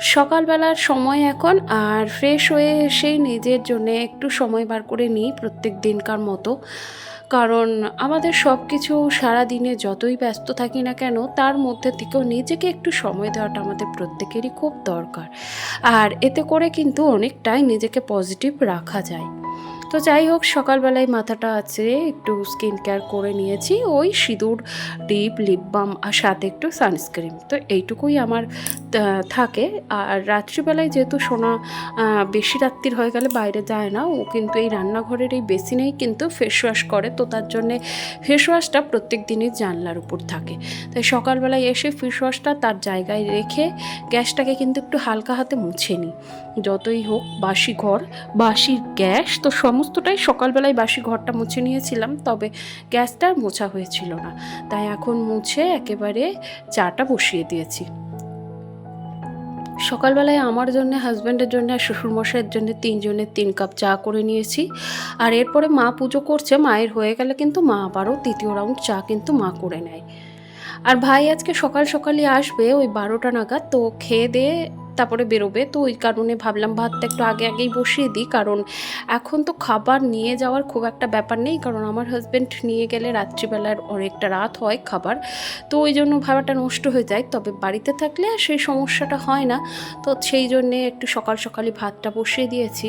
সকালবেলার সময় এখন, আর ফ্রেশ হয়ে এসেই নিজের জন্যে একটু সময় বার করে নিই প্রত্যেক দিনকার মতো। কারণ আমাদের সব কিছু সারাদিনে যতই ব্যস্ত থাকি না কেন, তার মধ্যে থেকেও নিজেকে একটু সময় দেওয়াটা আমাদের প্রত্যেকেরই খুব দরকার। আর এতে করে কিন্তু অনেকটাই নিজেকে পজিটিভ রাখা যায়। তো যাই হোক, সকালবেলায় মাথাটা আছে, একটু স্কিন কেয়ার করে নিয়েছি। ওই সিঁদুর, ডিপ লিপ বাম আর সাথে একটু সানস্ক্রিন তো এইটুকুই আমার থাকে। আর রাত্রিবেলায় যেহেতু সোনা বেশি রাত্রির হয়ে গেলে বাইরে যায় না, ও কিন্তু এই রান্নাঘরের এই বেসিনেই কিন্তু ফেস ওয়াশ করে। তো তার জন্যে ফেস ওয়াশটা প্রত্যেক দিনই জানলার উপর থাকে। তাই সকালবেলায় এসে ফেস ওয়াশটা তার জায়গায় রেখে, গ্যাসটাকে কিন্তু একটু হালকা হাতে মুছে নিই। যতই হোক, বাসি ঘর বাসি গ্যাস, তো সমস্তটাই সকালবেলায় বাসি ঘরটা মুছে নিয়েছিলাম, তবে গ্যাসটা মোছা হয়েছিল না। তাই এখন মুছে একেবারে চাটা বসিয়ে দিয়েছি। সকালবেলায় আমার জন্য হাজব্যান্ডের জন্য আর শ্বশুরমশাইয়ের জন্য তিনজনের তিন কাপ চা করে নিয়েছি। আর এরপরে মা পুজো করছে, মায়ের হয়ে গেলে কিন্তু মা আবারও তৃতীয় রাউন্ড চা কিন্তু মা করে নেয়। আর ভাই আজকে সকাল সকালই আসবে, ওই বারোটা নাগাদ, তো খেয়ে দিয়ে তারপরে বেরোবে। তো ওই কারণে ভাবলাম ভাতটা একটু আগে আগেই বসিয়ে দিই। কারণ এখন তো খাবার নিয়ে যাওয়ার খুব একটা ব্যাপার নেই। কারণ আমার হাজব্যান্ড নিয়ে গেলে রাত্রিবেলার অনেকটা রাত হয় খাবার। তো ওই জন্য ভাবাটা নষ্ট হয়ে যায়। তবে বাড়িতে থাকলে সেই সমস্যাটা হয় না। তো সেই জন্যে একটু সকাল সকালই ভাতটা বসিয়ে দিয়েছি।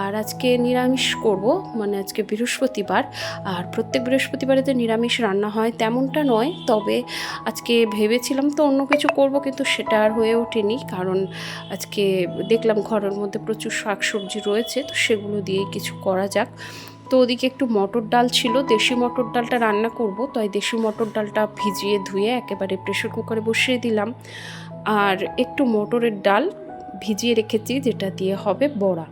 আর আজকে নিরামিষ করব। মানে আজকে বৃহস্পতিবার। আর প্রত্যেক বৃহস্পতিবারে যে নিরামিষ রান্না হয় তেমনটা নয়। তবে আজকে ভেবেছিলাম তো অন্য কিছু করব কিন্তু সেটা আর হয়ে ওঠেনি। কারণ আজকে দেখলাম ঘরের মধ্যে প্রচুর শাকসবজি রয়েছে, তো সেগুলো দিয়েই কিছু করা যাক। তো ওদিকে একটু মটর ডাল ছিল, দেশি মটর ডালটা রান্না করব, তাই দেশি মটর ডালটা ভিজিয়ে ধুয়ে একেবারে প্রেশার কুকারে বসিয়ে দিলাম। আর একটু মটরের ডাল ভিজিয়ে রেখেছি, যেটা দিয়ে হবে বড়া।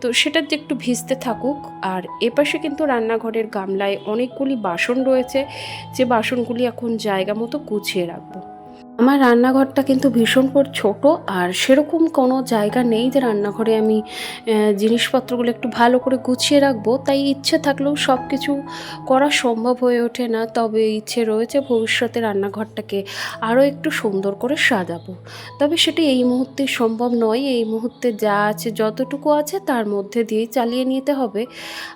তো সেটা যে একটু ভিজতে থাকুক, আর এপাশে কিন্তু রান্নাঘরের গামলায় অনেকগুলি বাসন রয়েছে, যে বাসনগুলি এখন জায়গা মতো গুছিয়ে রাখব। আমার রান্নাঘরটা কিন্তু ভীষণ ছোট আর সেরকম কোনো জায়গা নেই যে রান্নাঘরে আমি জিনিসপত্রগুলো একটু ভালো করে গুছিয়ে রাখব। তাই ইচ্ছে থাকলেও সব কিছু করা সম্ভব হয়ে ওঠে না। তবে ইচ্ছে রয়েছে ভবিষ্যতে রান্নাঘরটাকে আরও একটু সুন্দর করে সাজাবো। তবে সেটা এই মুহূর্তে সম্ভব নয়। এই মুহূর্তে যা আছে, যতটুকু আছে তার মধ্যে দিয়েই চালিয়ে নিতে হবে।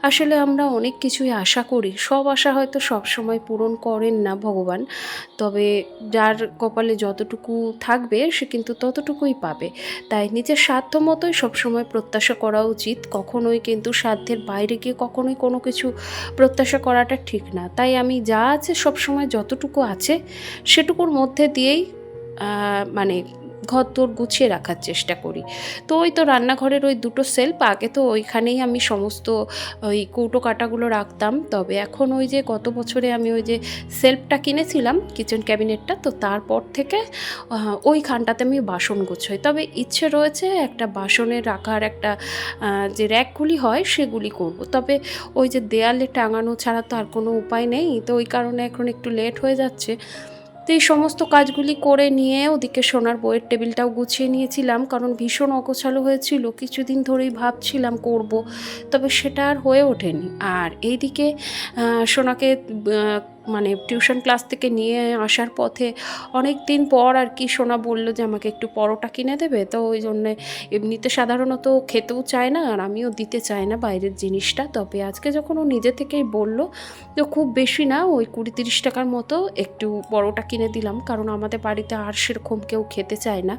আসলে আমরা অনেক কিছুই আশা করি। সব আশা হয়তো সব সময় পূরণ করেন না ভগবান। তবে যার কপালে যতটুকু থাকবে, সে কিন্তু ততটুকুই পাবে। তাই নিজের সাধ্য মতোই সবসময় প্রত্যাশা করা উচিত। কখনোই কিন্তু সাধ্যের বাইরে গিয়ে কখনোই কোনো কিছু প্রত্যাশা করাটা ঠিক না। তাই আমি যা আছে সবসময় যতটুকু আছে, সেটুকুর মধ্যে দিয়েই মানে ঘর তোর গুছিয়ে রাখার চেষ্টা করি। তো ওই তো রান্নাঘরের ওই দুটো সেলফ আগে তো ওইখানেই আমি সমস্ত ওই কৌটো কাটাগুলো রাখতাম। তবে এখন ওই যে গত বছরে আমি ওই যে সেলফটা কিনেছিলাম কিচেন ক্যাবিনেটটা তো তারপর থেকে ওইখানটাতে আমি বাসন গুছোই। তবে ইচ্ছে রয়েছে একটা বাসনের রাখার একটা যে র্যাকগুলি হয় সেগুলি করব। তবে ওই যে দেয়ালে টাঙানো ছাড়া তো আর কোনো উপায় নেই। তো ওই কারণে এখন একটু লেট হয়ে যাচ্ছে। তো এই সমস্ত কাজগুলি করে নিয়ে ওদিকে সোনার বইয়ের টেবিলটাও গুছিয়ে নিয়েছিলাম, কারণ ভীষণ অগোছালো হয়েছিল। কিছুদিন ধরেই ভাবছিলাম করব, তবে সেটা আর হয়ে ওঠেনি। আর এইদিকে সোনাকে মানে টিউশন ক্লাস থেকে নিয়ে আসার পথে অনেক দিন পর আর কি সোনা বলল যে আমাকে একটু পরোটা কিনে দেবে। তো ওই জন্যে এমনিতে সাধারণত খেতেও চায় না আর আমিও দিতে চাই না বাইরের জিনিসটা। তবে আজকে যখন ও নিজে থেকেই বলল তো খুব বেশি না, ওই কুড়ি তিরিশ টাকার মতো একটু পরোটা কিনে দিলাম, কারণ আমাদের বাড়িতে আর সেরকম কেউ খেতে চায় না।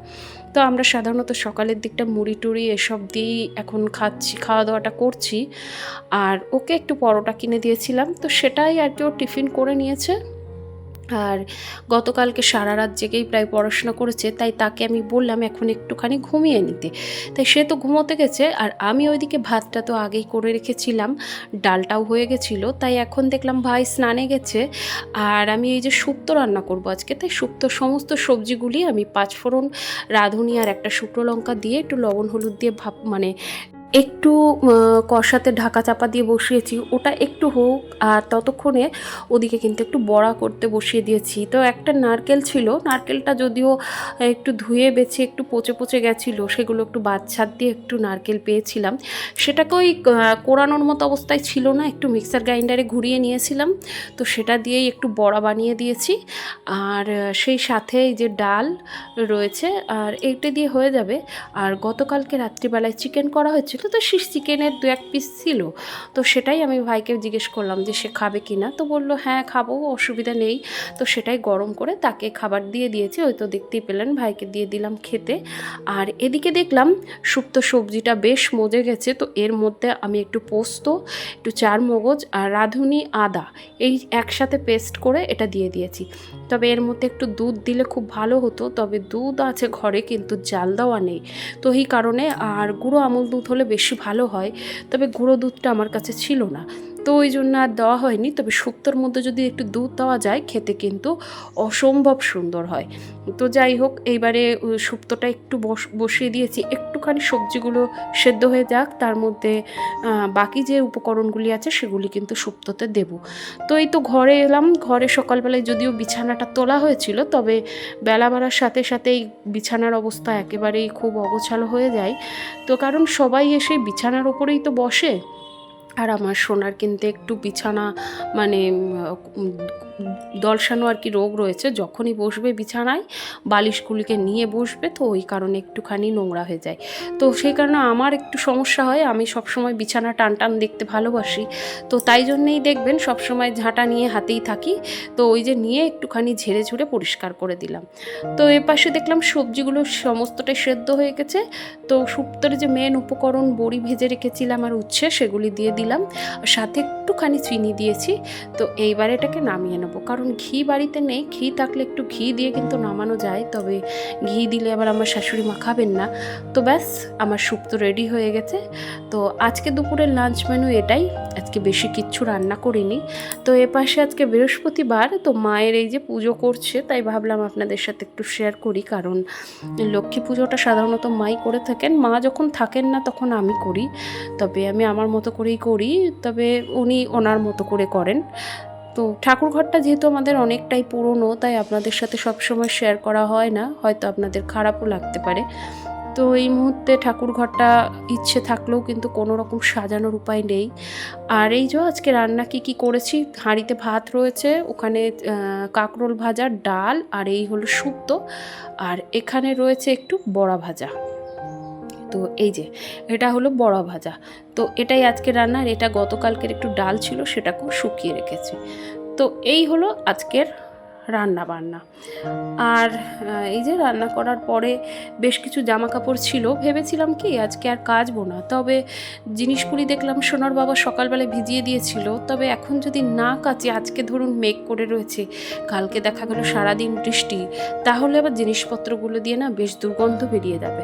তো আমরা সাধারণত সকালের দিকটা মুড়ি টুড়ি এসব দিয়েই এখন খাচ্ছি, খাওয়া দাওয়াটা করছি। আর ওকে একটু পরোটা কিনে দিয়েছিলাম। তো সেটাই আর কি ও টিফিন করে নিয়েছে। আর গতকালকে সারা রাত জেগেই প্রায় পড়াশোনা করেছে, তাই তাকে আমি বললাম এখন একটুখানি ঘুমিয়ে নিতে। তাই সে তো ঘুমোতে গেছে, আর আমি ওইদিকে ভাতটা তো আগেই করে রেখেছিলাম, ডালটাও হয়ে গেছিল, তাই এখন দেখলাম ভাই স্নানে গেছে। আর আমি এই যে শুক্তো রান্না করব আজকে, তাই শুক্তো সমস্ত সবজিগুলি আমি পাঁচফোড়ন, রাঁধুনি আর একটা শুকনো লঙ্কা দিয়ে একটু লবণ, হলুদ দিয়ে ভাপ মানে একটু কষাতে ঢাকা চাপা দিয়ে বসিয়েছি। ওটা একটু হোক, আর ততক্ষণে ওদিকে কিন্তু একটু বড়া করতে বসিয়ে দিয়েছি। তো একটা নারকেল ছিল, নারকেলটা যদিও একটু ধুয়ে বেছে একটু পচে পচে গেছিল, সেগুলো একটু বাচ্চার দিয়ে একটু নারকেল পেয়েছিলাম। সেটাকে ওই কোরানোর মতো অবস্থায় ছিল না, একটু মিক্সার গ্রাইন্ডারে ঘুরিয়ে নিয়েছিলাম। তো সেটা দিয়েই একটু বড়া বানিয়ে দিয়েছি। আর সেই সাথে যে ডাল রয়েছে, আর এইটা দিয়ে হয়ে যাবে। আর গতকালকে রাত্রিবেলায় চিকেন করা হয়েছিল তো সেই চিকেনের দু এক পিস ছিল। তো সেটাই আমি ভাইকে জিজ্ঞেস করলাম যে সে খাবে কি না। তো বলল হ্যাঁ খাব, অসুবিধা নেই। তো সেটাই গরম করে তাকে খাবার দিয়ে দিয়েছি। ওই তো দেখতেই পেলেন, ভাইকে দিয়ে দিলাম খেতে। আর এদিকে দেখলাম শুক্তো সবজিটা বেশ মজে গেছে। তো এর মধ্যে আমি একটু পোস্ত, একটু চার মগজ আর রাঁধুনি আদা, এই একসাথে পেস্ট করে এটা দিয়ে দিয়েছি। তবে এর মধ্যে একটু দুধ দিলে খুব ভালো হতো, তবে দুধ আছে ঘরে, কিন্তু জাল দেওয়া নেই। তো এই কারণে আর গুঁড়ো আমুল দুধ হলে বেশি ভালো হয় তবে গুঁড়ো দুধটা আমার কাছে ছিল না। তো ওই জন্য আর দেওয়া হয়নি। তবে শুক্তোর মধ্যে যদি একটু দুধ দেওয়া যায়, খেতে কিন্তু অসম্ভব সুন্দর হয়। তো যাই হোক, এইবারে শুক্তোটা একটু বস- বসিয়ে দিয়েছি। একটুখানি সবজিগুলো সেদ্ধ হয়ে যাক, তার মধ্যে বাকি যে উপকরণগুলি আছে, সেগুলি কিন্তু শুক্তোতে দেব। তো এই তো ঘরে এলাম। ঘরে সকালবেলায় যদিও বিছানাটা তোলা হয়েছিল, তবে বেলা বাড়ার সাথে সাথেই বিছানার অবস্থা একেবারেই খুব অগোছালো হয়ে যায়। তো কারণ সবাই এসে বিছানার ওপরেই তো বসে। আর আমার সোনার কিন্তু একটু বিছানা মানে দলসানো আর কি রোগ রয়েছে, যখনই বসবে বিছানায়, বালিশগুলিকে নিয়ে বসবে, তো ওই কারণে একটুখানি নোংরা হয়ে যায়। তো সেই কারণে আমার একটু সমস্যা হয়, আমি সবসময় বিছানা টান টান দেখতে ভালোবাসি। তো তাই জন্যেই দেখবেন, সবসময় ঝাঁটা নিয়ে হাতেই থাকি, তো ওই যে নিয়ে একটুখানি ঝেড়ে ঝুড়ে পরিষ্কার করে দিলাম। তো এ পাশে দেখলাম সবজিগুলো সমস্তটাই সেদ্ধ হয়ে গেছে, তো শুক্তোর যে মেন উপকরণ বড়ি ভেজে রেখেছিলাম আর উচ্ছে, সেগুলি দিয়ে দিলাম। আর সাথে একটুখানি চিনি দিয়েছি। তো এইবার এটাকে নামিয়ে নেব। কারণ ঘি বাড়িতে নেই, ঘি থাকলে একটু ঘি দিয়ে কিন্তু নামানো যায়, তবে ঘি দিলে আবার আমার শাশুড়ি মা খাবেন না। তো ব্যাস, আমার শুক্তো রেডি হয়ে গেছে। তো আজকে দুপুরের লাঞ্চ মেনু এটাই। আজকে বেশি কিচ্ছু রান্না করিনি। তো এ পাশে আজকে বৃহস্পতিবার, তো মায়ের এই যে পুজো করছে, তাই ভাবলাম আপনাদের সাথে একটু শেয়ার করি। কারণ লক্ষ্মী পুজোটা সাধারণত মাই করে থাকেন। মা যখন থাকেন না, তখন আমি করি। তবে আমি আমার মতো করেই করি। তবে উনি ওনার মতো করে করেন। তো ঠাকুর ঘরটা যেহেতু আমাদের অনেকটাই পুরনো, তাই আপনাদের সাথে সবসময় শেয়ার করা হয় না, হয়তো আপনাদের খারাপও লাগতে পারে। তো এই মুহূর্তে ঠাকুর ঘরটা ইচ্ছে থাকলেও কিন্তু কোনো রকম সাজানোর উপায় নেই। আর এই যে আজকে রান্না কি কি করেছি, হাঁড়িতে ভাত রয়েছে, ওখানে কাঁকরোল ভাজা, ডাল, আর এই হলো শুক্তো, আর এখানে রয়েছে একটু বড়া ভাজা। তো এই যে, এটা হলো বড়া ভাজা। তো এটাই আজকে রান্নার, এটা গতকালকের একটু ডাল ছিল, সেটাকেও শুকিয়ে রেখেছি। তো এই হলো আজকের রান্না বান্না আর এই যে রান্না করার পরে বেশ কিছু জামা কাপড় ছিল, ভেবেছিলাম কি আজকে আর কাচবো না। তবে জিনিসগুলি দেখলাম সোনার বাবা সকালবেলায় ভিজিয়ে দিয়েছিল। তবে এখন যদি না কাচি, আজকে ধরুন মেঘ করে রয়েছে, কালকে দেখা গেল সারাদিন বৃষ্টি, তাহলে আবার জিনিসপত্রগুলো দিয়ে না বেশ দুর্গন্ধ বেরিয়ে যাবে।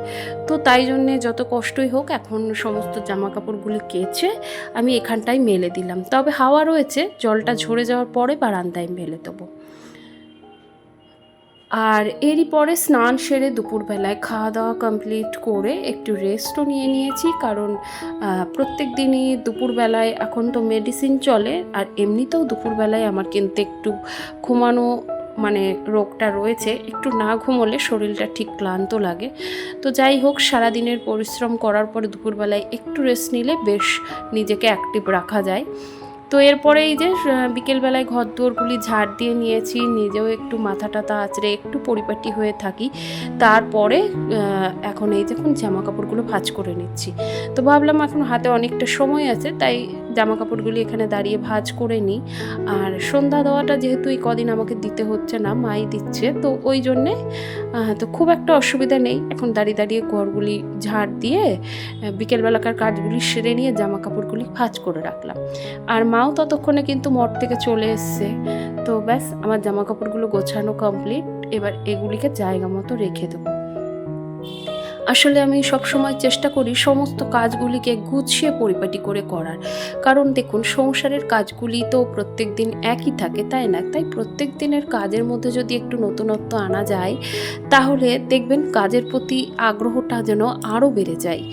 তো তাই জন্যে যত কষ্টই হোক, এখন সমস্ত জামা কাপড়গুলি কেচে আমি এখানটায় মেলে দিলাম। তবে হাওয়া রয়েছে, জলটা ঝরে যাওয়ার পরে বারান্দায় মেলে দেবো। আর এরই পরে স্নান সেরে দুপুরবেলায় খাওয়া দাওয়া কমপ্লিট করে একটু রেস্টও নিয়ে নিয়েছি। কারণ প্রত্যেক দিনই দুপুরবেলায় এখন তো মেডিসিন চলে, আর এমনিতেও দুপুরবেলায় আমার কিন্তু একটু ঘুমানো মানে রোগটা রয়েছে। একটু না ঘুমোলে শরীরটা ঠিক ক্লান্ত লাগে। তো যাই হোক, সারাদিনের পরিশ্রম করার পরে দুপুরবেলায় একটু রেস্ট নিলে বেশ নিজেকে অ্যাক্টিভ রাখা যায়। তো এরপরে এই যে বিকেলবেলায় ঘর দুয়ারগুলি ঝাড় দিয়ে নিয়েছি, নিজেও একটু মাথা টাথা আঁচড়ে একটু পরিপাটি হয়ে থাকি। তারপরে এখন এই দেখুন জামা কাপড়গুলো ভাঁজ করে নিচ্ছি। তো ভাবলাম এখন হাতে অনেকটা সময় আছে, তাই জামা কাপড়গুলি এখানে দাঁড়িয়ে ভাঁজ করে নিই। আর সন্ধ্যা দেওয়াটা যেহেতু এই কদিন আমাকে দিতে হচ্ছে না, মাই দিচ্ছে, তো ওই জন্যে তো খুব একটা অসুবিধা নেই। এখন দাঁড়িয়ে দাঁড়িয়ে ঘরগুলি ঝাড় দিয়ে বিকেলবেলাকার কাজগুলি সেরে নিয়ে জামা কাপড়গুলি ভাঁজ করে রাখলাম। আর মাও ততক্ষণে কিন্তু মঠ থেকে চলে এসছে। তো ব্যাস, আমার জামা কাপড়গুলো গোছানো কমপ্লিট এবার এগুলিকে জায়গা মতো রেখে দেবো। আসলে আমি সবসময় চেষ্টা করি সমস্ত কাজগুলিকে গুছিয়ে পরিপাটি করে করার। কারণ দেখুন, সংসারের কাজগুলি তো প্রত্যেক দিন একই থাকে, তাই না? তাই প্রত্যেক দিনের কাজের মধ্যে যদি একটু নতুনত্ব আনা যায়, তাহলে দেখবেন কাজের প্রতি আগ্রহটা যেন আরও বেড়ে যায়।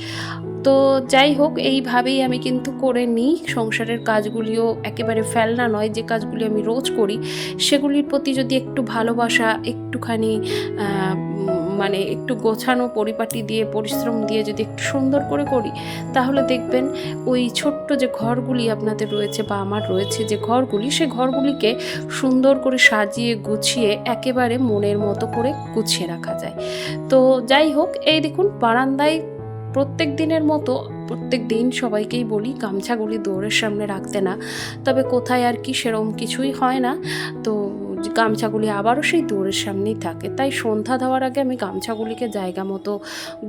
তো যাই হোক, এইভাবেই আমি কিন্তু করে নিই। সংসারের কাজগুলিও একেবারে ফেলনা নয়, যে কাজগুলি আমি রোজ করি, সেগুলির প্রতি যদি একটু ভালোবাসা, একটুখানি মানে একটু গোছানো, পরিপাটি দিয়ে, পরিশ্রম দিয়ে যদি একটু সুন্দর করে করি, তাহলে দেখবেন ওই ছোট্ট যে ঘরগুলি আপনাদের রয়েছে বা আমার রয়েছে, যে ঘরগুলি, সে ঘরগুলিকে সুন্দর করে সাজিয়ে, গুছিয়ে একেবারে মনের মতো করে গুছিয়ে রাখা যায়। তো যাই হোক, এই দেখুন, বারান্দায় প্রত্যেক দিনের মতো, প্রত্যেক দিন সবাইকেই বলি গামছাগুলি দৌড়ের সামনে রাখতে না। তবে কোথায় আর কি সেরম কিছুই হয় না। তো গামছাগুলি আবারও সেই দৌড়ের সামনেই থাকে। তাই সন্ধ্যা দেওয়ার আগে আমি গামছাগুলিকে জায়গা মতো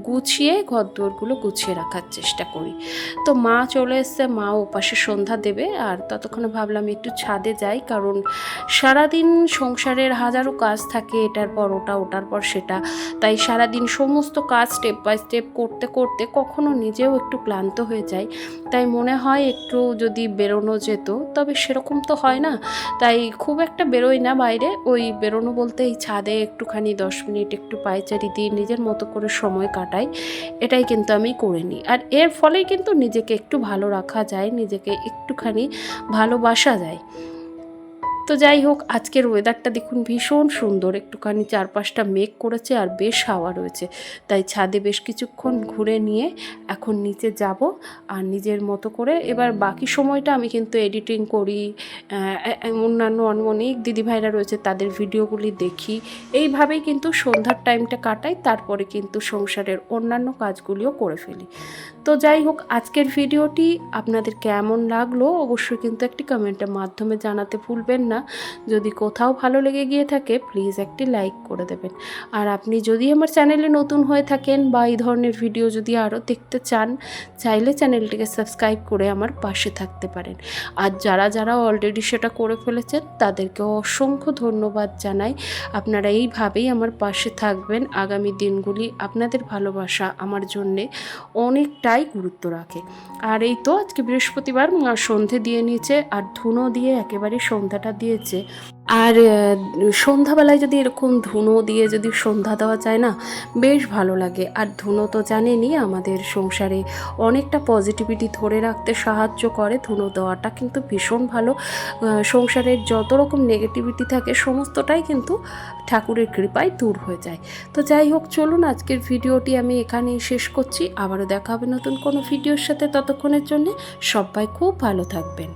গুছিয়ে ঘর দুয়ারগুলো গুছিয়ে রাখার চেষ্টা করি। তো মা চলে এসছে, মা ওপাশে সন্ধ্যা দেবে। আর ততক্ষণে ভাবলাম একটু ছাদে যাই, কারণ সারাদিন সংসারের হাজারো কাজ থাকে, এটার পর ওটা, ওটার পর সেটা। তাই সারাদিন সমস্ত কাজ স্টেপ বাই স্টেপ করতে করতে কখনো নিজেও একটু ক্লান্ত হয়ে যায় তাই মনে হয় একটু যদি বেরোনো যেত, তবে সেরকম তো হয় না। তাই খুব একটা বেরোই না বাইরে ওই বেরোনো বলতে এই ছাদে একটুখানি দশ মিনিট একটু পায়চারি দিয়ে নিজের মতো করে সময় কাটাই, এটাই কিন্তু আমি করে নিই। আর এর ফলেই কিন্তু নিজেকে একটু ভালো রাখা যায়, নিজেকে একটুখানি ভালোবাসা যায়। তো যাই হোক, আজকের ওয়েদারটা দেখুন ভীষণ সুন্দর। একটুখানি চারপাশটা মেঘ করেছে আর বেশ হাওয়া রয়েছে। তাই ছাদে বেশ কিছুক্ষণ ঘুরে নিয়ে এখন নিচে যাব আর নিজের মতো করে এবার বাকি সময়টা আমি কিন্তু এডিটিং করি। অন্যান্য অনেক দিদিভাইরা রয়েছে, তাদের ভিডিওগুলি দেখি। এইভাবেই কিন্তু সন্ধ্যার টাইমটা কাটাই, তারপরে কিন্তু সংসারের অন্যান্য কাজগুলিও করে ফেলি। তো যাই হোক, আজকের ভিডিওটি আপনাদের কেমন লাগল অবশ্যই কিন্তু একটি কমেন্টের মাধ্যমে জানাতে ভুলবেন না। যদি কোথাও ভালো লেগে গিয়ে থাকে প্লিজ একটি লাইক করে দেবেন। আর আপনি যদি আমার চ্যানেলে নতুন হয়ে থাকেন বা এই ধরনের ভিডিও যদি আরও দেখতে চান, চাইলে চ্যানেলটিকে সাবস্ক্রাইব করে আমার পাশে থাকতে পারেন। আর যারা যারা অলরেডি সেটা করে ফেলেছেন তাদেরকে অসংখ্য ধন্যবাদ জানাই। আপনারা এইভাবেই আমার পাশে থাকবেন। আগামী দিনগুলি আপনাদের ভালোবাসা আমার জন্যে অনেকটাই গুরুত্ব রাখে। আর এই তো আজকে বৃহস্পতিবার সন্ধে দিয়ে নিয়েছে আর ধুনো দিয়ে একেবারে সন্ধ্যাটা দিয়েছে। আর সন্ধ্যাবেলায় যদি এরকম ধুনো দিয়ে যদি সন্ধ্যা দেওয়া যায় না, বেশ ভালো লাগে। আর ধুনো তো জানেনই, আমাদের সংসারে অনেকটা পজিটিভিটি ধরে রাখতে সাহায্য করে ধুনো দেওয়াটা, কিন্তু ভীষণ ভালো। সংসারের যত রকম নেগেটিভিটি থাকে, সমস্তটাই কিন্তু ঠাকুরের কৃপায় দূর হয়ে যায়। তো যাই হোক, চলুন আজকের ভিডিওটি আমি এখানেই শেষ করছি। আবারও দেখা হবে নতুন কোনো ভিডিওর সাথে। ততক্ষণের জন্যে সবাই খুব ভালো থাকবেন।